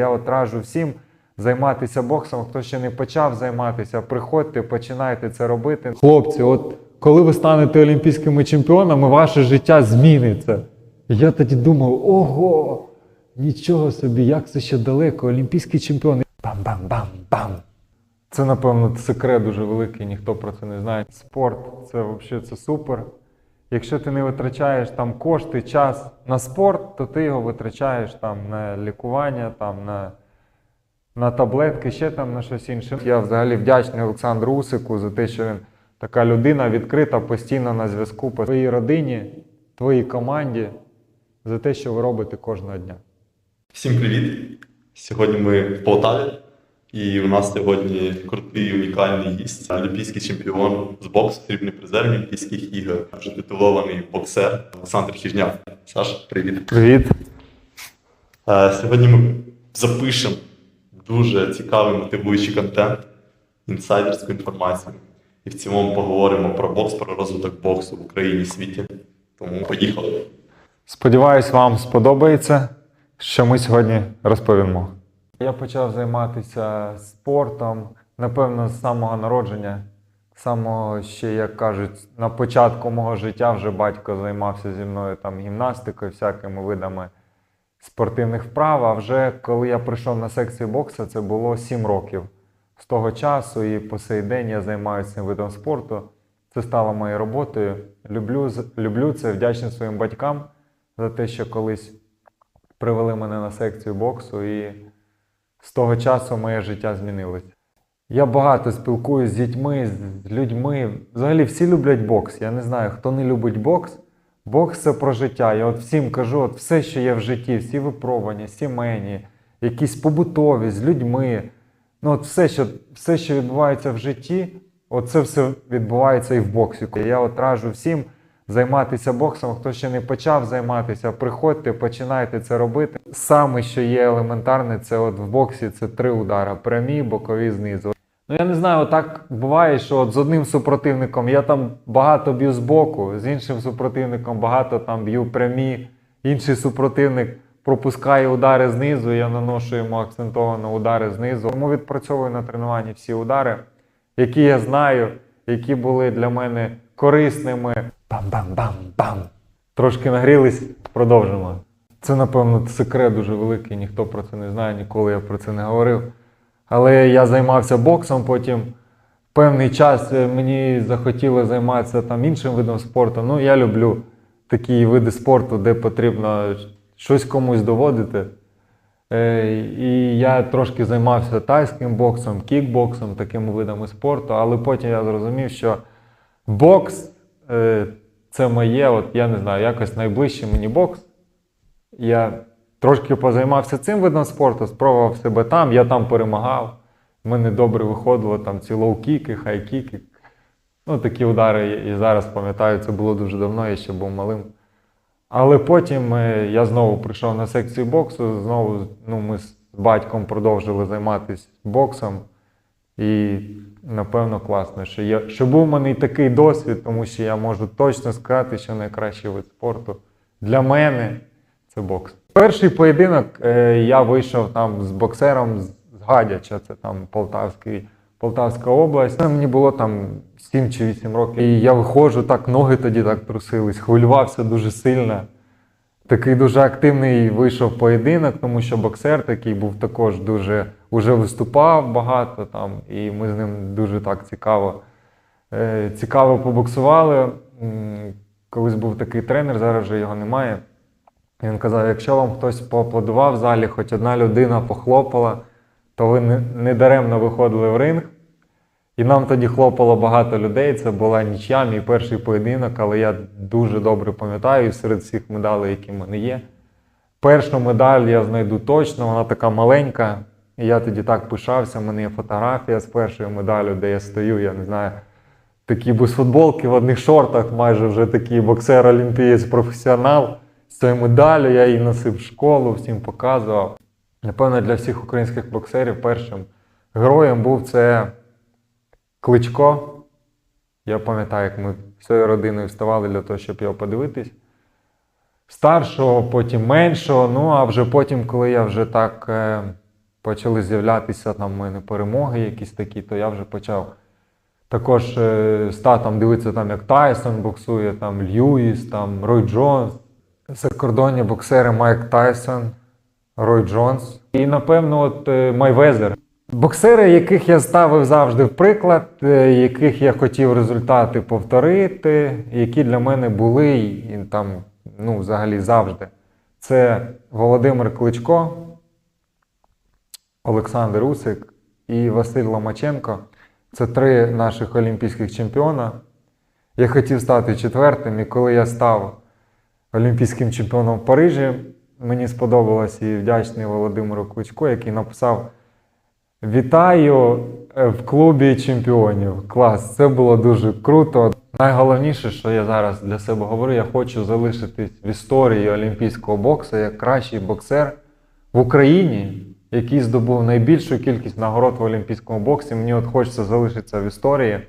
Я от раджу всім займатися боксом. Хто ще не почав займатися, приходьте, починайте це робити. Хлопці, от коли ви станете олімпійськими чемпіонами, ваше життя зміниться. Я тоді думав: ого, нічого собі, як це ще далеко, олімпійський чемпіон. Бам-бам-бам-бам. Це, напевно, секрет дуже великий, ніхто про це не знає. Спорт це взагалі це супер. Якщо ти не витрачаєш там кошти, час на спорт, то ти його витрачаєш там на лікування, там на, на таблетки, ще там на щось інше. Я взагалі вдячний Олександру Усику за те, що він така людина відкрита, постійно на зв'язку по твоїй родині, твоїй команді, за те, що ви робите кожного дня. Всім привіт! Сьогодні ми в Полтаві, і у нас сьогодні крутий унікальний гість, олімпійський чемпіон з боксу, срібний призер Олімпійських ігор, вже титулований боксер Олександр Хіжняк. Саш, привіт! Привіт! Е, Сьогодні ми запишемо дуже цікавий мотивуючий контент, інсайдерську інформацію. І в цілому поговоримо про бокс, про розвиток боксу в Україні і світі. Тому поїхали. Сподіваюсь, вам сподобається, що ми сьогодні розповімо. Я почав займатися спортом, напевно, з самого народження. Самого ще, як кажуть, на початку мого життя вже батько займався зі мною там гімнастикою, всякими видами спортивних вправ. А вже коли я прийшов на секцію боксу, це було 7 років. З того часу і по сей день я займаюся цим видом спорту. Це стало моєю роботою. Люблю, люблю це, вдячний своїм батькам за те, що колись привели мене на секцію боксу, і з того часу моє життя змінилось. Я багато спілкуюся з дітьми, з людьми. Взагалі всі люблять бокс. Я не знаю, хто не любить бокс. Бокс це про життя. Я от всім кажу, от все, що є в житті, всі випробування, сімейні, якісь побутові з людьми. Ну, от все, що, все, що відбувається в житті, от це все відбувається і в боксі. Я от раджу всім займатися боксом. Хто ще не почав займатися, приходьте, починайте це робити. Саме, що є елементарне, це от в боксі це три удари: прямі, бокові, знизу. Ну я не знаю, так буває, що от з одним супротивником я там багато б'ю з боку, з іншим супротивником багато там б'ю прямі, інший супротивник пропускає удари знизу, я наношу йому акцентовано удари знизу. Тому відпрацьовую на тренуванні всі удари, які я знаю, які були для мене корисними. Бам-бам-бам-бам. Трошки нагрілись, продовжимо. Це, напевно, секрет дуже великий, ніхто про це не знає, ніколи я про це не говорив. Але я займався боксом, потім певний час е, мені захотіло займатися там іншим видом спорту. Ну, я люблю такі види спорту, де потрібно щось комусь доводити. Е, І я трошки займався тайським боксом, кікбоксом, такими видами спорту, але потім я зрозумів, що бокс е, це моє, от я не знаю, якось найближче мені бокс. Я трошки позаймався цим видом спорту, спробував себе там, я там перемагав. В мене добре виходило там ці лоу-кіки, хай-кіки. Ну, такі удари і зараз пам'ятаю, це було дуже давно, я ще був малим. Але потім е, я знову прийшов на секцію боксу, знову ну, ми з батьком продовжили займатися боксом. І напевно класно, що, я, що був у мене і такий досвід, тому що я можу точно сказати, що найкращий вид спорту для мене це бокс. Перший поєдинок е, я вийшов там з боксером з Гадяча, це там Полтавський, Полтавська область. Мені було там 7 чи 8 років. І я виходжу, так ноги тоді так трусились, хвилювався дуже сильно. Такий дуже активний вийшов поєдинок, тому що боксер такий був також дуже уже виступав багато там, і ми з ним дуже так цікаво, е, цікаво побоксували. Колись був такий тренер, зараз вже його немає. Він казав: якщо вам хтось поаплодував в залі, хоч одна людина похлопала, то ви не, даремно виходили в ринг. І нам тоді хлопало багато людей. Це була нічия, мій перший поєдинок, але я дуже добре пам'ятаю серед всіх медалей, які в мене є. Першу медаль я знайду точно, вона така маленька. І я тоді так пишався. У мене є фотографія з першою медаллю, де я стою, я не знаю, такі без футболки в одних шортах, майже вже такий боксер-олімпієць, професіонал. З цією медаллю я її носив в школу, всім показував. Напевно, для всіх українських боксерів першим героєм був це Кличко. Я пам'ятаю, як ми всією родиною вставали для того, щоб його подивитись. Старшого, потім меншого. Ну а вже потім, коли я вже так е, почали з'являтися там в мене перемоги якісь такі, то я вже почав також е, з татом дивитися, там, як Тайсон боксує, там Льюіс, там Рой Джонс. Закордонні боксери Майк Тайсон, Рой Джонс. І, напевно, от е, Майвезер. Боксери, яких я ставив завжди в приклад, е, яких я хотів результати повторити, які для мене були і там, ну, взагалі завжди. Це Володимир Кличко, Олександр Усик і Василь Ломаченко. Це три наших олімпійських чемпіона. Я хотів стати четвертим, і коли я став олімпійським чемпіоном в Парижі, мені сподобалось і вдячний Володимиру Кличко, який написав: Вітаю е, в клубі чемпіонів. Клас, це було дуже круто. Найголовніше, що я зараз для себе говорю, я хочу залишитись в історії олімпійського боксу як кращий боксер в Україні, який здобув найбільшу кількість нагород в олімпійському боксі. Мені от хочеться залишитися в історії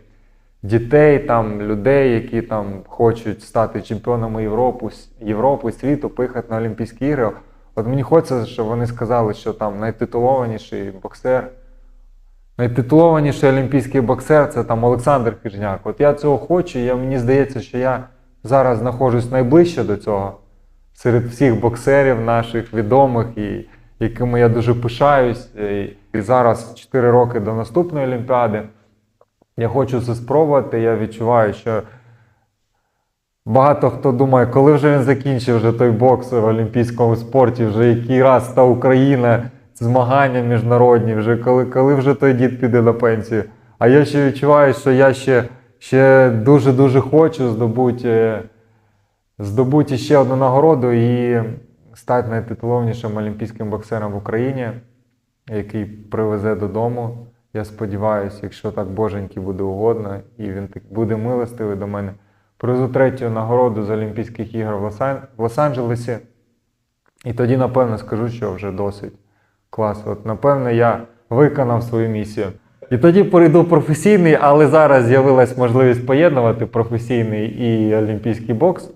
дітей, там, людей, які там хочуть стати чемпіонами Європи, Європи, світу, поїхати на Олімпійські ігри. От мені хочеться, щоб вони сказали, що там найтитулованіший боксер, найтитулованіший олімпійський боксер це там Олександр Хижняк. От я цього хочу, і мені здається, що я зараз знаходжусь найближче до цього серед всіх боксерів наших відомих, і якими я дуже пишаюсь. І, і зараз 4 роки до наступної Олімпіади. Я хочу це спробувати. Я відчуваю, що багато хто думає, коли вже він закінчив вже той бокс в олімпійському спорті, вже який раз та Україна, змагання міжнародні, вже коли, коли вже той дід піде на пенсію. А я ще відчуваю, що я ще, ще дуже-дуже хочу здобути, е, здобути ще одну нагороду і стати найтитуловнішим олімпійським боксером в Україні, який привезе додому. Я сподіваюся, якщо так боженьки буде угодно, і він так буде милостивий до мене. Привезу третю нагороду з Олімпійських ігор в Лос-Анджелесі. І тоді, напевно, скажу, що вже досить клас. От, напевно, я виконав свою місію. І тоді перейду в професійний, але зараз з'явилась можливість поєднувати професійний і олімпійський бокс.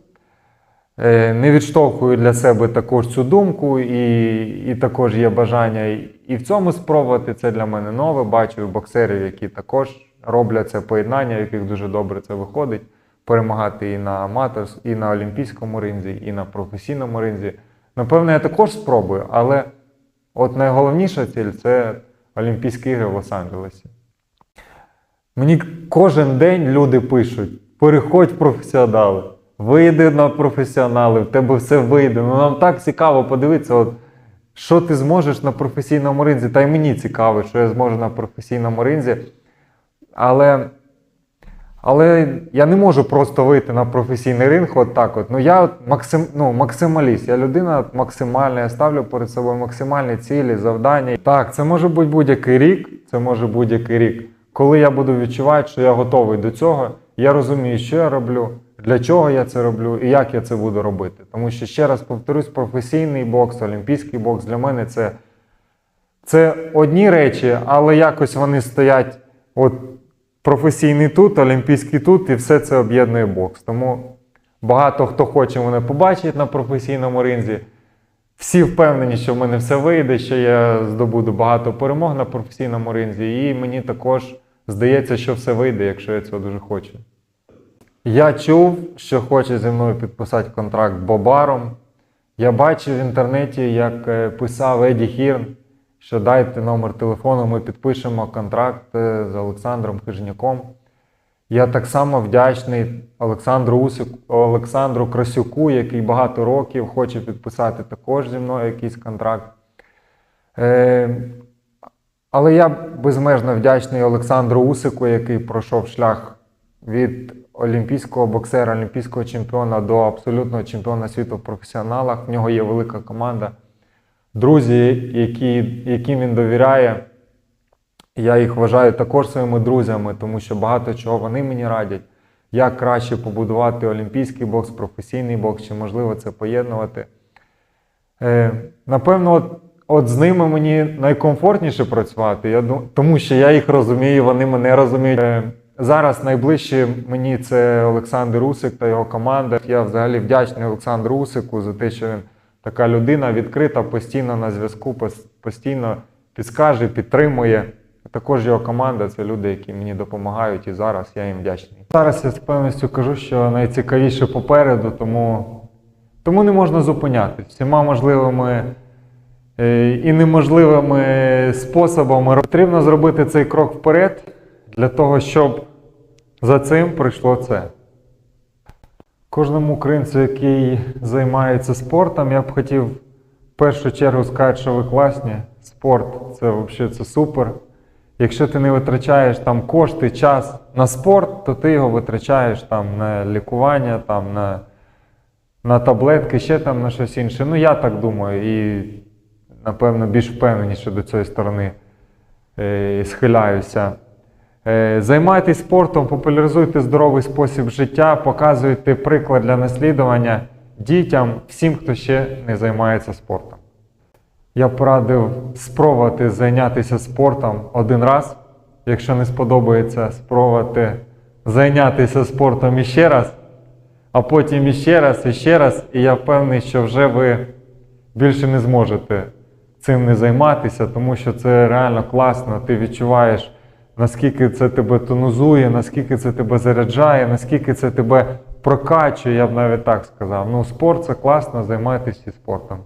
Е, Не відштовхую для себе також цю думку, і, і також є бажання і- в цьому спробувати. Це для мене нове. Бачу боксерів, які також роблять це поєднання, в яких дуже добре це виходить. Перемагати і на аматорс, і на олімпійському ринзі, і на професійному ринзі. Напевно, я також спробую, але от найголовніша ціль це Олімпійські ігри в Лос-Анджелесі. Мені кожен день люди пишуть: переходь в професіонали, вийди на професіонали, в тебе все вийде. Ну нам так цікаво подивитися, от, що ти зможеш на професійному ринзі. Та й мені цікаво, що я зможу на професійному ринзі. Але, але я не можу просто вийти на професійний ринг от так. От. Ну, я от максим, ну, максималіст, я людина максимальна, я ставлю перед собою максимальні цілі, завдання. Так, це може бути будь-який рік, це може будь-який рік. Коли я буду відчувати, що я готовий до цього, я розумію, що я роблю, для чого я це роблю і як я це буду робити. Тому що, ще раз повторюсь, професійний бокс, олімпійський бокс для мене це, це одні речі, але якось вони стоять от професійний тут, олімпійський тут, і все це об'єднує бокс. Тому багато хто хоче мене побачити на професійному ринзі. Всі впевнені, що в мене все вийде, що я здобуду багато перемог на професійному ринзі, і мені також здається, що все вийде, якщо я цього дуже хочу. Я чув, що хоче зі мною підписати контракт Бобаром. Я бачив в інтернеті, як е, писав Еді Хірн, що дайте номер телефону, ми підпишемо контракт е, з Олександром Хижняком. Я так само вдячний Олександру Усику, Олександру Красюку, який багато років хоче підписати також зі мною якийсь контракт. Е, але я безмежно вдячний Олександру Усику, який пройшов шлях від олімпійського боксера, олімпійського чемпіона до абсолютного чемпіона світу в професіоналах. В нього є велика команда. Друзі, які, яким він довіряє. Я їх вважаю також своїми друзями, тому що багато чого вони мені радять, як краще побудувати олімпійський бокс, професійний бокс, чи можливо це поєднувати. Е, напевно, от, от з ними мені найкомфортніше працювати, я, ду- тому що я їх розумію, вони мене розуміють. Е, зараз найближче мені це Олександр Усик та його команда. Я взагалі вдячний Олександру Усику за те, що він така людина відкрита, постійно на зв'язку, постійно підскаже, підтримує. Також його команда це люди, які мені допомагають і зараз я їм вдячний. Зараз я з певністю кажу, що найцікавіше попереду, тому, тому не можна зупинятися. Всіма можливими е, і неможливими способами потрібно зробити цей крок вперед для того, щоб за цим прийшло це. Кожному українцю, який займається спортом, я б хотів в першу чергу сказати, що ви класні. Спорт це взагалі це супер. Якщо ти не витрачаєш там кошти, час на спорт, то ти його витрачаєш там на лікування, там на, на таблетки, ще там на щось інше. Ну я так думаю, і напевно більш впевненіше до цієї сторони е, схиляюся. Е, Займайтесь спортом, популяризуйте здоровий спосіб життя, показуйте приклад для наслідування дітям, всім, хто ще не займається спортом. Я порадив спробувати зайнятися спортом один раз. Якщо не сподобається, спробувати зайнятися спортом іще раз, а потім іще раз, іще раз. І я впевнений, що вже ви більше не зможете цим не займатися, тому що це реально класно. Ти відчуваєш, наскільки це тебе тонузує, наскільки це тебе заряджає, наскільки це тебе прокачує, я б навіть так сказав. Ну, спорт це класно, займайтеся спортом.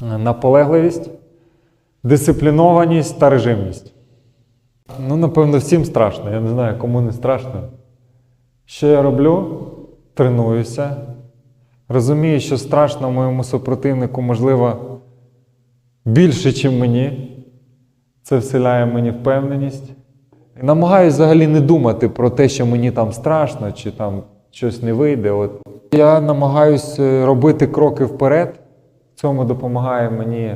Наполегливість, дисциплінованість та режимність. Ну, напевно, всім страшно. Я не знаю, кому не страшно. Що я роблю? Тренуюся. Розумію, що страшно моєму супротивнику, можливо, більше, ніж мені. Це вселяє мені впевненість. Намагаюся взагалі не думати про те, що мені там страшно, чи там щось не вийде. От. Я намагаюся робити кроки вперед. В цьому допомагає мені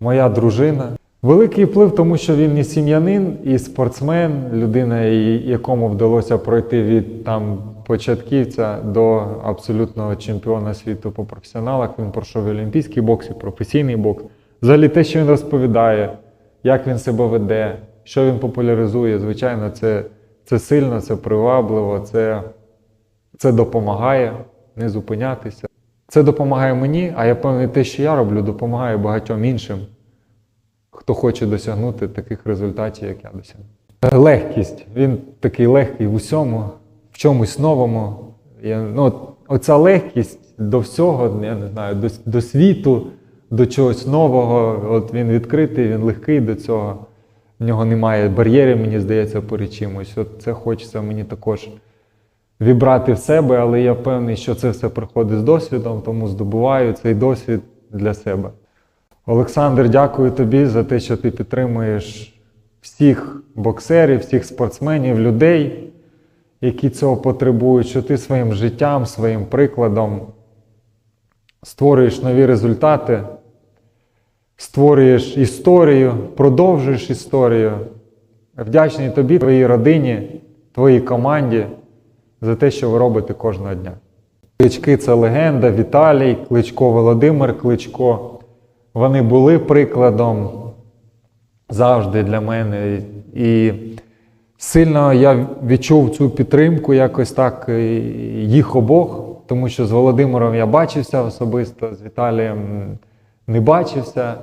моя дружина. Великий вплив, тому що він і сім'янин, і спортсмен, людина, якому вдалося пройти від там початківця до абсолютного чемпіона світу по професіоналах. Він пройшов олімпійський бокс, і професійний бокс. Взагалі те, що він розповідає, як він себе веде, що він популяризує, звичайно, це, це сильно, це привабливо, це, це допомагає не зупинятися. Це допомагає мені, а я певний, те, що я роблю, допомагає багатьом іншим, хто хоче досягнути таких результатів, як я досягну. Легкість. Він такий легкий в усьому, в чомусь новому. Я, ну, оця легкість до всього, я не знаю, до, до світу, до чогось нового. От він відкритий, він легкий до цього. В нього немає бар'єрів, мені здається, перед чимось. От це хочеться мені також вібрати в себе, але я певний, що це все приходить з досвідом, тому здобуваю цей досвід для себе. Олександр, дякую тобі за те, що ти підтримуєш всіх боксерів, всіх спортсменів, людей, які цього потребують, що ти своїм життям, своїм прикладом створюєш нові результати, створюєш історію, продовжуєш історію. Вдячний тобі, твоїй родині, твоїй команді за те, що ви робите кожного дня. Клички це легенда, Віталій, Кличко Володимир Кличко. Вони були прикладом завжди для мене. І сильно я відчув цю підтримку якось так е, їх обох, тому що з Володимиром я бачився особисто, з Віталієм не бачився.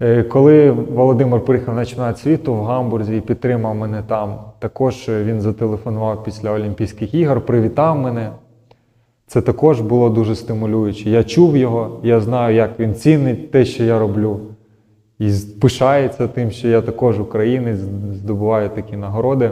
Е, Коли Володимир приїхав на чемпіонат світу в Гамбурзі і підтримав мене там, також він зателефонував після Олімпійських ігор, привітав мене. Це також було дуже стимулююче. Я чув його, я знаю, як він цінить те, що я роблю. І пишається тим, що я також українець, здобуваю такі нагороди.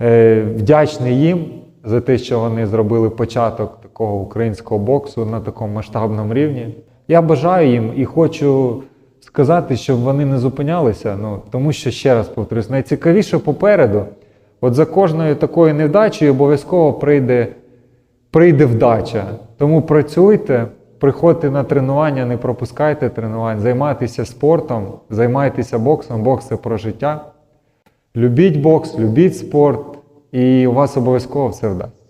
Е, Вдячний їм за те, що вони зробили початок такого українського боксу на такому масштабному рівні. Я бажаю їм і хочу сказати, щоб вони не зупинялися. Ну, тому що, ще раз повторюсь, найцікавіше попереду. От за кожною такою невдачею обов'язково прийде прийде вдача. Тому працюйте, приходьте на тренування, не пропускайте тренувань, займайтеся спортом, займайтеся боксом. Бокс це про життя. Любіть бокс, любіть спорт, і у вас обов'язково все вдасться.